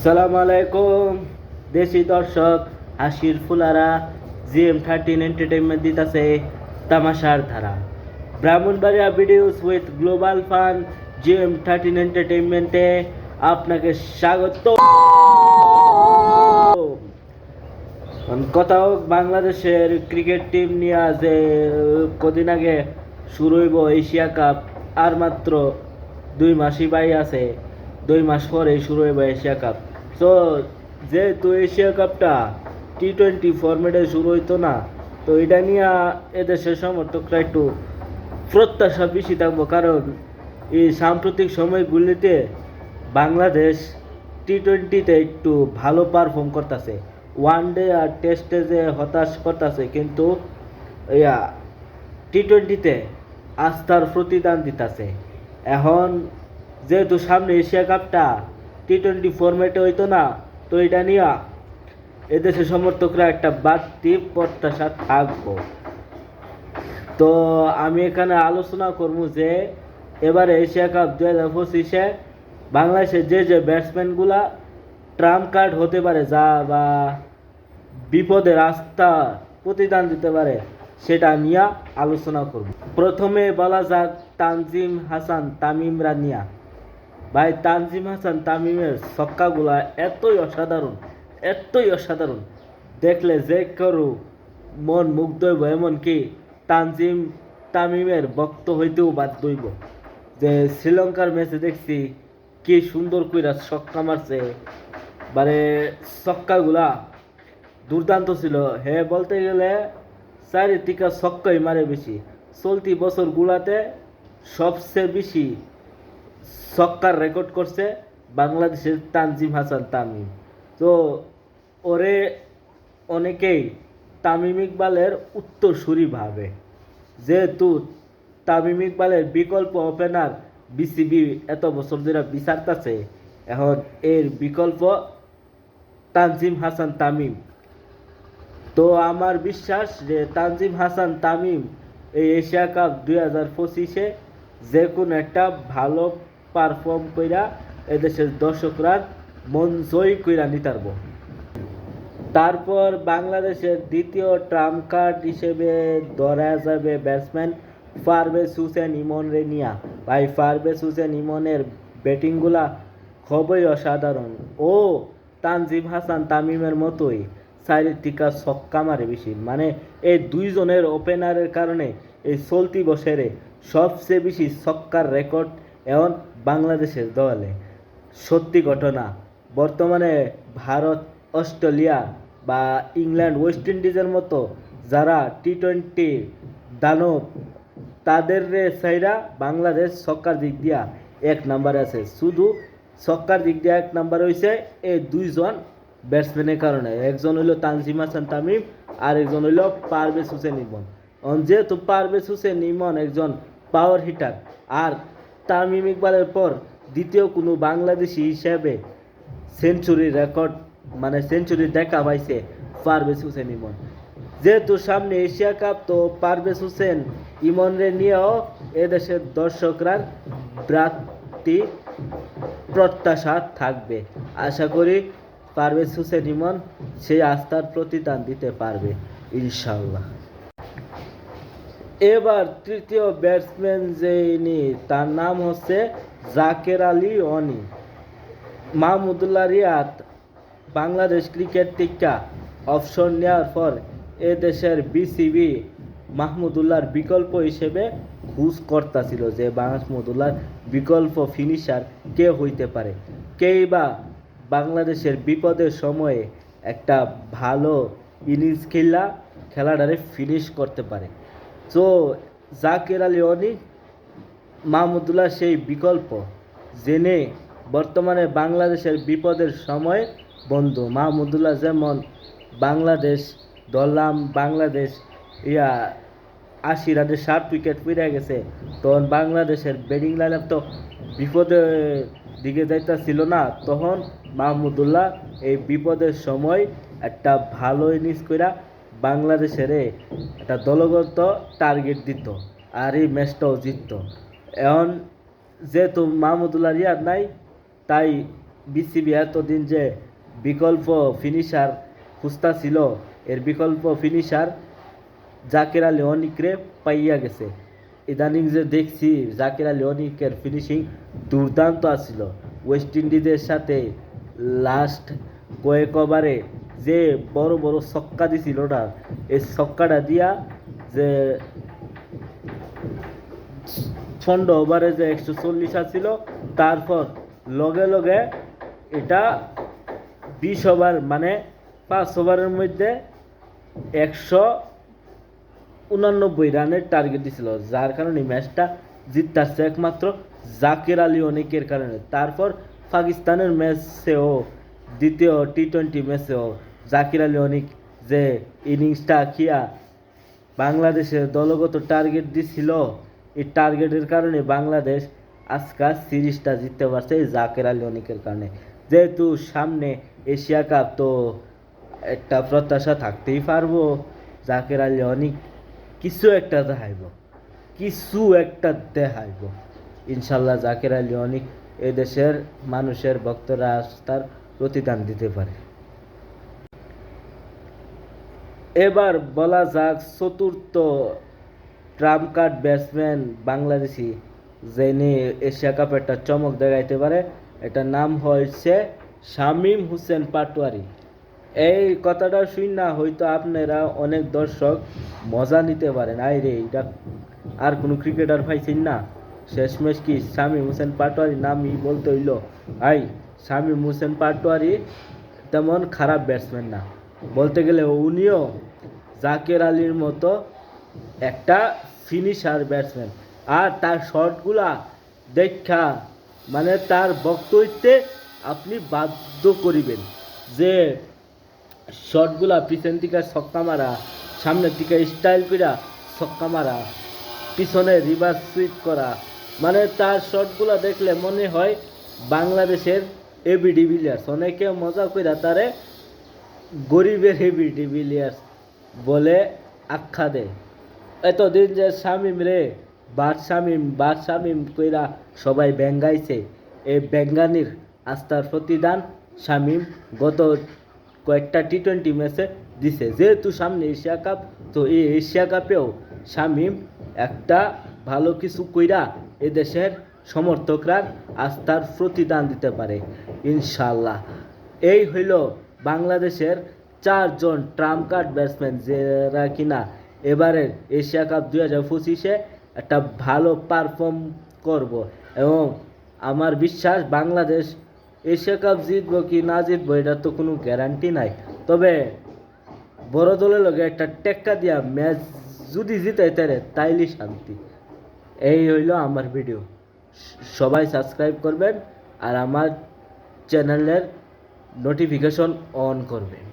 আসসালামু আলাইকুম, দেশি দর্শক, হাসির ফুলারা জি এম থার্টিন এন্টারটেনমেন্ট দিতেছে তামাশার ধারা। Brahmanbaria videos with global fun G M thirteen এন্টারটেনমেন্টে আপনাকে স্বাগত। কথা হোক, বাংলাদেশের ক্রিকেট টিম নিয়ে যে কদিন আগে শুরু হইব এশিয়া কাপ, আর মাত্র দুই মাসই বাই আছে। দুই মাস পরে শুরু হইব এশিয়া কাপ। তো যেহেতু এশিয়া কাপটা টি টোয়েন্টি ফরম্যাটে শুরু হইতো না, তো এটা নিয়ে এদেশের সমর্থকরা একটু প্রত্যাশা বেশি থাকব। কারণ এই সাম্প্রতিক সময়গুলিতে বাংলাদেশ টি টোয়েন্টিতে একটু ভালো পারফর্ম করতেছে। ওয়ান ডে আর টেস্টে যে হতাশ করতেছে, কিন্তু ইয়া টি টোয়েন্টিতে আস্থার প্রতিদান দিতেছে। এখন যেহেতু সামনে এশিয়া কাপটা টি টোয়েন্টি ফরম্যাটে হইতো না, তো এটা নিয়ে এদেশের সমর্থকরা একটা বাড়তি প্রত্যাশা থাকব। তো আমি এখানে আলোচনা করব যে, এবারে এশিয়া কাপ দু হাজার পঁচিশে বাংলাদেশের যে যে ব্যাটসম্যানগুলা ট্রাম্প কার্ড হতে পারে, যা বা বিপদে রাস্তা প্রতিদান দিতে পারে, সেটা নিয়ে আলোচনা করব। প্রথমে বলা যাক তানজিম হাসান, তামিম রানিয়া। ভাই, তানজিম হাসান, তামিমের ছক্কাগুলা এতই অসাধারণ এতই অসাধারণ। দেখলে যে করু মন মুগ্ধ হইব, এমনকি তানজিম, তামিমের বক্ত হইতেও বাধ্য হইব। যে শ্রীলঙ্কার ম্যাচে দেখছি কি সুন্দর কইরা ছক্কা মারছে। মানে ছক্কাগুলা দুর্দান্ত ছিল। হে, বলতে গেলে চারিদিকে ছক্কাই মারে বেশি। চলতি বছরগুলাতে সবচেয়ে বেশি ছক্কার রেকর্ড করছে বাংলাদেশের তানজিম হাসান তামিম। তো ওরে অনেকেই তামিম ইকবালের উত্তরসূরি ভাবে। যেহেতু তামিম ইকবালের বিকল্প ওপেনার বিসিবি এত বছর ধরে বিচারতেছে, এখন এর বিকল্প তানজিম হাসান তামিম। তো আমার বিশ্বাস যে তানজিম হাসান তামিম এই এশিয়া কাপ দুই হাজার পঁচিশে যে কোনো একটা ভালো পারফর্ম কইরা এদেশের দর্শকরা মন জয় কইরা নিতারব তারপর বাংলাদেশের দ্বিতীয় ট্রাম কার্ড হিসেবে ধরা যাবে ব্যাটসম্যান ফারবেজ হুসেন ইমন রেনিয়া ভাই ফারবেজ হুসেন ইমনের ব্যাটিংগুলা খুবই অসাধারণ। ও তানজিম হাসান তামিমের মতোই চারিদিকা ছক্কা মারে বেশি। মানে এই দুইজনের ওপেনারের কারণে এই চলতি বছরে সবচেয়ে বেশি ছক্কার রেকর্ড এখন বাংলাদেশের দলে। সত্যি ঘটনা, বর্তমানে ভারত, অস্ট্রেলিয়া বা ইংল্যান্ড, ওয়েস্ট ইন্ডিজের মতো যারা টি টোয়েন্টি দানব তাদের সাইরা বাংলাদেশ ছক্কার দিক দিয়া এক নাম্বারে আছে। শুধু ছক্কার দিক দিয়ে এক নাম্বার হয়েছে এই দুইজন ব্যাটসম্যানের কারণে। একজন হইল তানজিম হাসান তামিম আর একজন হইল পারভেজ হুসেন ইমন। যেহেতু পারভেজ হুসেন ইমন একজন পাওয়ার হিটার আর তামিম ইকবালের পর দ্বিতীয় কোনো বাংলাদেশি হিসাবে সেঞ্চুরি রেকর্ড মানে সেঞ্চুরি দেখা পাইছে পারভেজ হুসেন ইমন। যেহেতু সামনে এশিয়া কাপ, তো পারভেজ হোসেন ইমনরে নিয়েও এদেশের দর্শকরা ব্রাতি প্রত্যাশা থাকবে। আশা করি পারভেজ হোসেন ইমন সেই আস্থার প্রতিদান দিতে পারবে ইনশাল্লাহ এবার তৃতীয় ব্যাটসম্যান যিনি, তার নাম হচ্ছে জাকের আলী অনি মাহমুদুল্লাহ রিয়াদ বাংলাদেশ ক্রিকেট টিকা অপশন নেওয়ার পর এ দেশের বিসিবি মাহমুদুল্লাহর বিকল্প হিসেবে খুঁজ করতেছিল যে মাহমুদুল্লাহর বিকল্প ফিনিশার কে হইতে পারে। কেই বা বাংলাদেশের বিপদের সময়ে একটা ভালো ইনিংস খেলা, খেলাটারে ফিনিশ করতে পারে। তো জাকির আলী মাহমুদুল্লাহ সেই বিকল্প জেনে বর্তমানে বাংলাদেশের বিপদের সময় বন্ধু। মাহমুদুল্লাহ যেমন বাংলাদেশ ধরলাম বাংলাদেশ ইয়া আশি রানে সাত উইকেট পেরে গেছে, তখন বাংলাদেশের ব্যাটিং লাইন তো বিপদের দিকে যাইতেছিল না, তখন মাহমুদুল্লাহ এই বিপদের সময় একটা ভালো ইনিংস কইরা বাংলাদেশের একটা দলগত টার্গেট দিত আর এই ম্যাচটাও জিতত। এখন যেহেতু মাহমুদুল্লাহ রিয়াদ নাই, তাই বিসিবি এতদিন যে বিকল্প ফিনিশার খুস্তা ছিল এর বিকল্প ফিনিশার জাকির আলী অনিকরে পাইয়া গেছে। ইদানিং যে দেখছি জাকির আলী অনিকের ফিনিশিং দুর্দান্ত আসছিল ওয়েস্ট ইন্ডিজের সাথে লাস্ট কয়েক ওভারে যে বড় বড় ছক্কা দিছিল না, এই ছক্কাটা দিয়া যে ছন্ড ওভারে যে একশো চল্লিশ আসছিল তারপর লগে লগে এটা বিশ ওভার মানে পাঁচ ওভারের মধ্যে একশো উনানব্বই রানের টার্গেট দিছিল, যার কারণে ম্যাচটা জিততেছে একমাত্র জাকির আলী অনেকের কারণে। তারপর পাকিস্তানের ম্যাচেও, দ্বিতীয় টি টোয়েন্টি ম্যাচেও জাকির আলী যে ইনিংসটা খিয়া বাংলাদেশের দলগত টার্গেট দিছিল, এই টার্গেটের কারণে বাংলাদেশ আজকাল সিরিজটা জিততে পারছে এই জাকের আলী অনেকের কারণে। যেহেতু সামনে এশিয়া কাপ, তো একটা প্রত্যাশা থাকতেই পারব। জাকের আলী অনেক কিছু একটা দেখাইব, কিছু একটা দেখাইব। ইনশাল্লাহ জাকের আলী অনেক এই দেশের মানুষের ভক্তরা আস্থার প্রতিদান দিতে পারে। এবার বলা যাক চতুর্থ ট্রাম্প কার্ড ব্যাটসম্যান বাংলাদেশি, যিনি এশিয়া কাপে একটা চমক দেখাইতে পারে। এটার নাম হয়েছে শামীম হোসেন পাটোয়ারি। এই কথাটা শুন না হয়তো আপনারা অনেক দর্শক মজা নিতে পারেন। আই রে এটা আর কোনো ক্রিকেটার পাইছেন না। শেষমেশ কি শামীম হোসেন পাটোয়ারি নামই বলতে হইল? আই, শামীম হোসেন পাটোয়ারি তেমন খারাপ ব্যাটসম্যান না। বলতে গেলে উনিও জাকের আলীর মতো একটা ফিনিশার ব্যাটসম্যান আর তার শটগুলা দেখা মানে তার বক্তব্যে আপনি বাধ্য করিবেন যে শটগুলা পিছন থেকে ছক্কা মারা, সামনের দিকে স্টাইল পিরা ছক্কা মারা, পিছনে রিভার্স সুইপ করা। মানে তার শটগুলা দেখলে মনে হয় বাংলাদেশের এবি ডিভিলিয়ার্স অনেকে মজা কইরা তারে গরিবের হেভি ডিভিলিয়ার্স বলে আখ্যা দেয়। এতদিন যে শামিম রে, বাদ শামিম বাদ শামিম কইরা সবাই ব্যাঙ্গাইছে এই ব্যাঙ্গানির আস্থার প্রতিদান শামিম গত কয়েকটা টি টোয়েন্টি ম্যাচে দিছে। যেহেতু সামনে এশিয়া কাপ, তো এই এশিয়া কাপেও শামিম একটা ভালো কিছু কইরা এদেশের সমর্থকরা আস্থার প্রতিদান দিতে পারে। ইনশাল্লাহ এই হইল বাংলাদেশের চারজন ট্রাম্প কার্ড ব্যাটসম্যান যারা কিনা এবারের এশিয়া কাপ দুই হাজার পঁচিশে একটা ভালো পারফর্ম করব। এবং আমার বিশ্বাস বাংলাদেশ এশিয়া কাপ জিতবো কি না জিতবো এটা তো কোনো গ্যারান্টি নাই। তবে বড় দলের লগে একটা টেক্কা দিয়া ম্যাচ যদি জিতাইতে রে তাইলে শান্তি। এই হইল আমার ভিডিও সবাই সাবস্ক্রাইব করবেন আর আমার চ্যানেলের নোটিফিকেশন অন করবেন